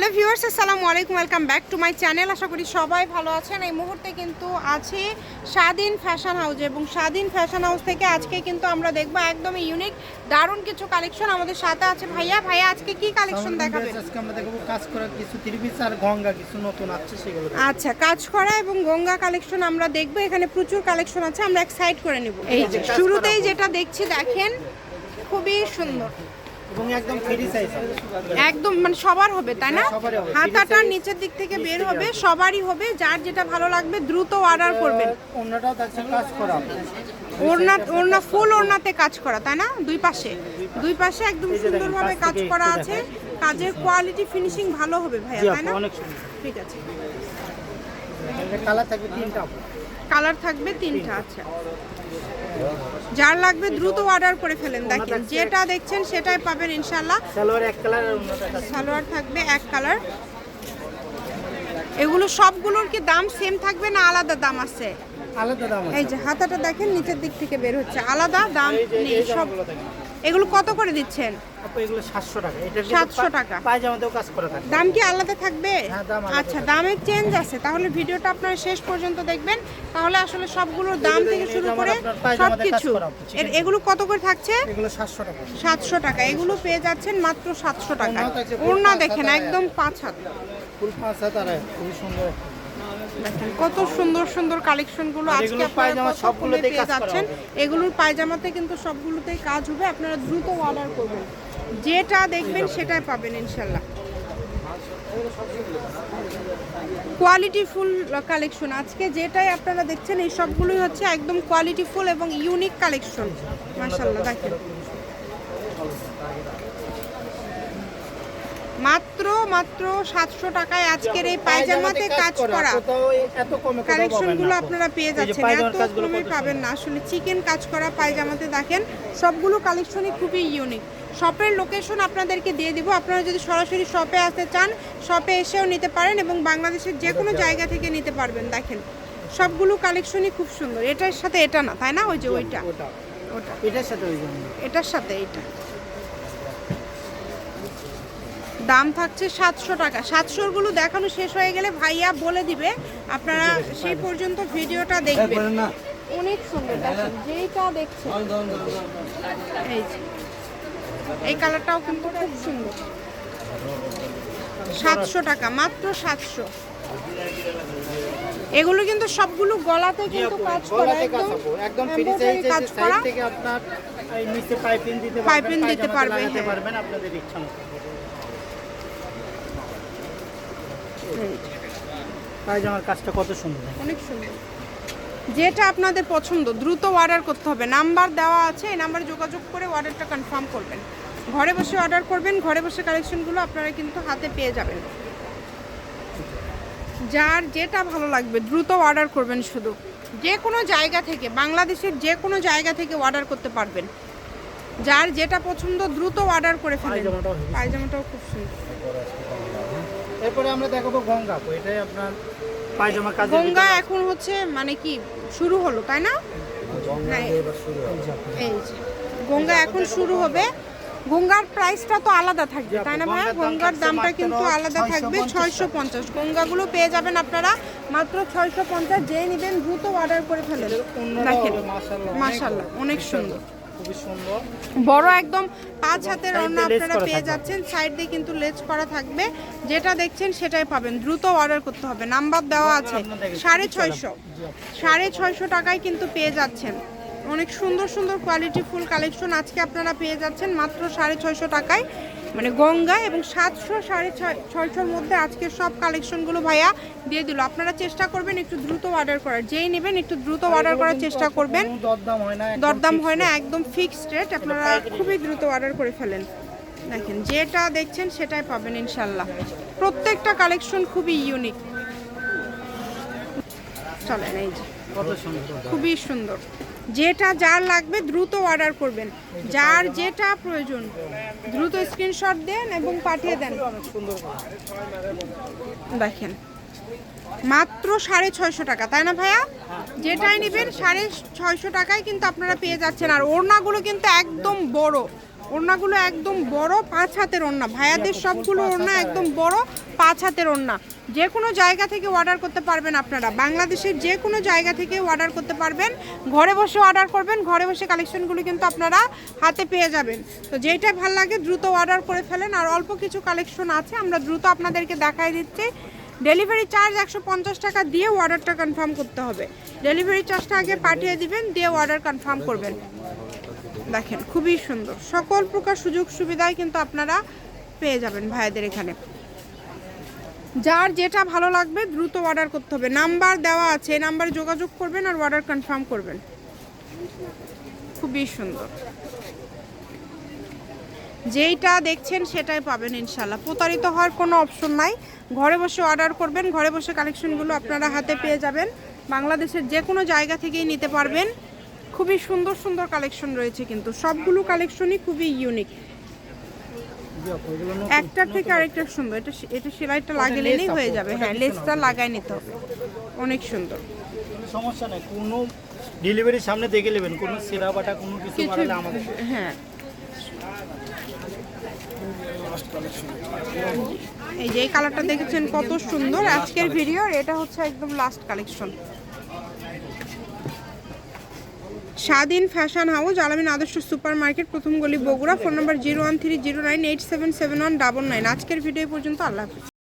Hello viewers আসসালামু আলাইকুম welcome back to my channel. আশা করি সবাই ভালো আছেন। এই মুহূর্তে কিন্তু আছি স্বাধীন ফ্যাশন হাউসে এবং স্বাধীন ফ্যাশন হাউস থেকে আজকে কিন্তু আমরা দেখব একদমই ইউনিক দারুণ কিছু কালেকশন আমাদের সাথে আছে ভাইয়া। ভাইয়া আজকে কি কালেকশন দেখাবেন? আজকে আমরা দেখাবো কাজ করা কিছু থ্রি পিস আর গঙ্গা কিছু নতুন আছে সেগুলো। আচ্ছা কাজ করা এবং গঙ্গা কালেকশন আমরা দেখব। এখানে প্রচুর কালেকশন আছে আমরা এক সাইড করে নিব। এই যে শুরুতেই যেটা দেখছি দেখেন খুবই সুন্দর। একদম মানে সবার হবে তাই না? সবারই হাতাটা নিচের দিক থেকে বের হবে সবারই হবে যার যেটা ভালো লাগবে দ্রুত অর্ডার করবেন। ওড়না ওড়না ফুল ওড়নাতে কাজ করা তাই না? দুই পাশে। দুই পাশে একদম সুন্দরভাবে কাজ করা আছে। কাজের কোয়ালিটি ফিনিশিং ভালো হবে ভাইয়া তাই না? ঠিক আছে। কালার থাকবে তিনটা কালার থাকবে তিনটা আচ্ছা। যার লাগবে দ্রুত অর্ডার করে ফেলেন দেখেন যেটা দেখছেন সেটাই পাবেন ইনশাল্লাহ সালোয়ার এক কালার সালোয়ার থাকবে এক কালার। এগুলো সবগুলোর কি দাম সেম থাকবে না আলাদা দাম আছে? আলাদা দাম এই যে হাতাটা দেখেন নিচের দিক থেকে বের হচ্ছে। আলাদা দাম নেই সব। এগুলো কত করে দিচ্ছেন? আপু এগুলো সাতশো টাকা। এটা 700 টাকা। পায়জামাতেও কাজ করা থাকে। দাম কি আলাদা থাকবে? হ্যাঁ, দাম আচ্ছা দামের চেঞ্জ আছে। তাহলে ভিডিওটা আপনারা শেষ পর্যন্ত দেখবেন। তাহলে আসলে সবগুলোর দাম থেকে শুরু করে সবকিছু। এগুলো কত করে থাকছে? এগুলো সাতশো টাকা। সাতশো টাকা। এগুলো পেয়ে যাচ্ছেন মাত্র সাতশো টাকা ওড়না দেখেন একদম পাঁচ হাত। ফুল পাঁচ হাত আর খুবই সুন্দর দেখেন কত সুন্দর সুন্দর কালেকশনগুলো আজকে আপনারা কাজ পেয়ে যাচ্ছেন। এগুলোর পায়জামাতে কিন্তু সবগুলোতেই কাজ হবে আপনারা দ্রুত অর্ডার করবেন। যেটা দেখবেন সেটাই পাবেন ইনশাল্লাহ। কোয়ালিটি ফুল কালেকশন আজকে যেটাই আপনারা দেখছেন এই সবগুলোই হচ্ছে একদম কোয়ালিটি ফুল এবং ইউনিক কালেকশন মাশাল্লাহ দেখেন। মাত্র সাতশো টাকায় আজকের এই পায়জামাতে কাজ করা কোথাও এত কমে কোথাও কালেকশনগুলো আপনারা পেয়ে যাচ্ছেন এত কমে পাবেন না। আসলে চিকেন কাজ করা পায়জামাতে দেখেন সবগুলো কালেকশনই খুবই ইউনিক শপের লোকেশন আপনাদেরকে দিয়ে দিব। আপনারা যদি সরাসরি শপে আসতে চান শপে এসেও নিতে পারেন এবং বাংলাদেশের যে কোনো জায়গা থেকে নিতে পারবেন। দেখেন সবগুলো কালেকশনই খুব সুন্দর। এটার সাথে এটা না তাই না? ওই যে ওইটা। ওটা। এটার সাথে এটার সাথে এইটা। দাম থাকছে সাতশো টাকা। সাতশোরগুলো দেখানো শেষ হয়ে গেলে ভাইয়া বলে দিবে। আপনারা সেই পর্যন্ত ভিডিওটা দেখবেন। অনেক সুন্দর দেখেন যেইটা দেখছেন। এই কালারটাও কিন্তু খুব সুন্দর। সাতশো টাকা মাত্র সাতশো। এগুলো কিন্তু সবগুলো গলাতে কিন্তু কাজ করা একদম কাজ করা। থেকে আপনার এই নিচে পাইপিং দিতে পারবেন দিতে হ্যাঁ। পারবেন আপনাদের ইচ্ছা মতো। পায়জামার কাজটা কত সুন্দর। অনেক সুন্দর। যেটা আপনাদের পছন্দ, দ্রুত অর্ডার করতে হবে। নাম্বার দেওয়া আছে, এই নাম্বারে যোগাযোগ করে অর্ডারটা কনফার্ম করবেন। ঘরে বসে অর্ডার করবেন, ঘরে বসে কালেকশনগুলো আপনারা কিন্তু হাতে পেয়ে যাবেন। যার যেটা ভালো লাগবে, দ্রুত অর্ডার করবেন শুধু। যে কোনো জায়গা থেকে, বাংলাদেশের যে কোনো জায়গা থেকে অর্ডার করতে পারবেন। যার যেটা পছন্দ দ্রুত অর্ডার করে ফেলেন। পায়জামাটাও খুব সুন্দর। এরপরে আমরা দেখাবো গঙ্গা। এটাই আপনার পায়জামা কাজ গঙ্গা এখন হচ্ছে মানে কি শুরু হলো তাই না? না, এই গঙ্গা এখন শুরু হবে। গঙ্গার প্রাইসটা তো আলাদা থাকবে তাই না ভাইয়া গঙ্গার দামটা কিন্তু আলাদা থাকবে ছয়শো পঞ্চাশ। গঙ্গাগুলো পেয়ে যাবেন আপনারা মাত্র ছয়শো পঞ্চাশ। যে নেবেন দ্রুত অর্ডার করে ফেলেন। দেখেন বড়। অনেক সুন্দর। খুবই সুন্দর। বড় একদম পাঁচ হাতের lace আপনারা পেয়ে যাচ্ছেন সাইড দিয়ে কিন্তু লেজ করা থাকবে। যেটা দেখছেন সেটাই পাবেন। দ্রুত অর্ডার করতে হবে। নাম্বার দেওয়া আছে সাড়ে ছয়শো। সাড়ে ছয়শো টাকায় কিন্তু পেয়ে যাচ্ছেন। অনেক সুন্দর সুন্দর কোয়ালিটি ফুল কালেকশন আজকে আপনারা পেয়ে যাচ্ছেন মাত্র সাড়ে ছয়শো টাকায়। মানে গঙ্গা এবং সাতশো সাড়ে ছয় ছয়শোর মধ্যে আজকে সব কালেকশনগুলো ভাইয়া দিয়ে দিল। আপনারা চেষ্টা করবেন একটু দ্রুত অর্ডার করার। যেই নেবেন একটু দ্রুত অর্ডার করার চেষ্টা করবেন। দরদাম হয় না একদম দরদাম হয় না একদম ফিক্সড রেট আপনারা খুবই দ্রুত অর্ডার করে ফেলেন। দেখেন যেটা দেখছেন সেটাই পাবেন ইনশাল্লাহ। প্রত্যেকটা কালেকশন খুবই ইউনিক চলেন এই যে। সুন্দর। খুবই সুন্দর। যেটা যার লাগবে দ্রুত অর্ডার করবেন। যার যেটা প্রয়োজন, দ্রুত স্ক্রিনশট দেন এবং পাঠিয়ে দেন। দেখেন, মাত্র সাড়ে ছয়শো টাকা, তাই না ভাইয়া? যেটাই নেবেন সাড়ে ছয়শো টাকায় কিন্তু আপনারা পেয়ে যাচ্ছেন। আর ওড়নাগুলো কিন্তু একদম বড়, ওড়নাগুলো একদম বড়, পাঁচ হাতের ওড়না। ভাইয়াদের সবগুলো ওড়না একদম বড় পাঁচ হাতের ওড়না। যে কোনো জায়গা থেকে অর্ডার করতে পারবেন আপনারা। বাংলাদেশের যে কোনো জায়গা থেকে অর্ডার করতে পারবেন। ঘরে বসে অর্ডার করবেন। ঘরে বসে কালেকশনগুলো কিন্তু আপনারা হাতে পেয়ে যাবেন। তো যেটা ভালো লাগে, দ্রুত অর্ডার করে ফেলেন। আর অল্প কিছু কালেকশন আছে, আমরা দ্রুত আপনাদেরকে দেখাই দিচ্ছি। ডেলিভারি চার্জ একশো পঞ্চাশ টাকা দিয়ে অর্ডারটা কনফার্ম করতে হবে। ডেলিভারি চার্জটা আগে পাঠিয়ে দিবেন, দিয়ে অর্ডার কনফার্ম করবেন। দেখেন, খুবই সুন্দর। সকল প্রকার সুযোগ সুবিধাই কিন্তু আপনারা পেয়ে যাবেন ভাইদের এখানে। যার যেটা ভালো লাগবে দ্রুত অর্ডার করতে হবে। নাম্বার দেওয়া আছে, এই নাম্বারে যোগাযোগ করবেন আর অর্ডার কনফার্ম করবেন। খুবই সুন্দর। যেইটা দেখছেন সেটাই পাবেন ইনশাল্লাহ প্রতারিত হওয়ার কোনো অপশন নাই। ঘরে বসে অর্ডার করবেন, ঘরে বসে কালেকশনগুলো আপনারা হাতে পেয়ে যাবেন। বাংলাদেশের যে কোনো জায়গা থেকেই নিতে পারবেন। খুবই সুন্দর সুন্দর কালেকশন রয়েছে কিন্তু। সবগুলো কালেকশনই খুবই ইউনিক জি আপু এগুলো নতুন। একটার থেকে আরেকটা সুন্দর। এটা এটা সেলাইটা লাগালেই হয়ে যাবে। হ্যাঁ লেসটা লাগাই নিতে হবে। অনেক সুন্দর। সমস্যা নেই। কোনো ডেলিভারির সামনে দেখে নেবেন। কোনো সেরা বাটা কোনো কিছু কিছু বাড়ালে আমাদের হ্যাঁ। এই যে এই কালারটা দেখেছেন কত সুন্দর। আজকের ভিডিওর এটা হচ্ছে একদম last collection Swadhin fashion house, Alamin Adarsha super market প্রথম গলি Bogura, phone number zero one three zero nine eight seven seven one double nine. আজকের ভিডিও পর্যন্ত, আল্লাহ হাফিজ।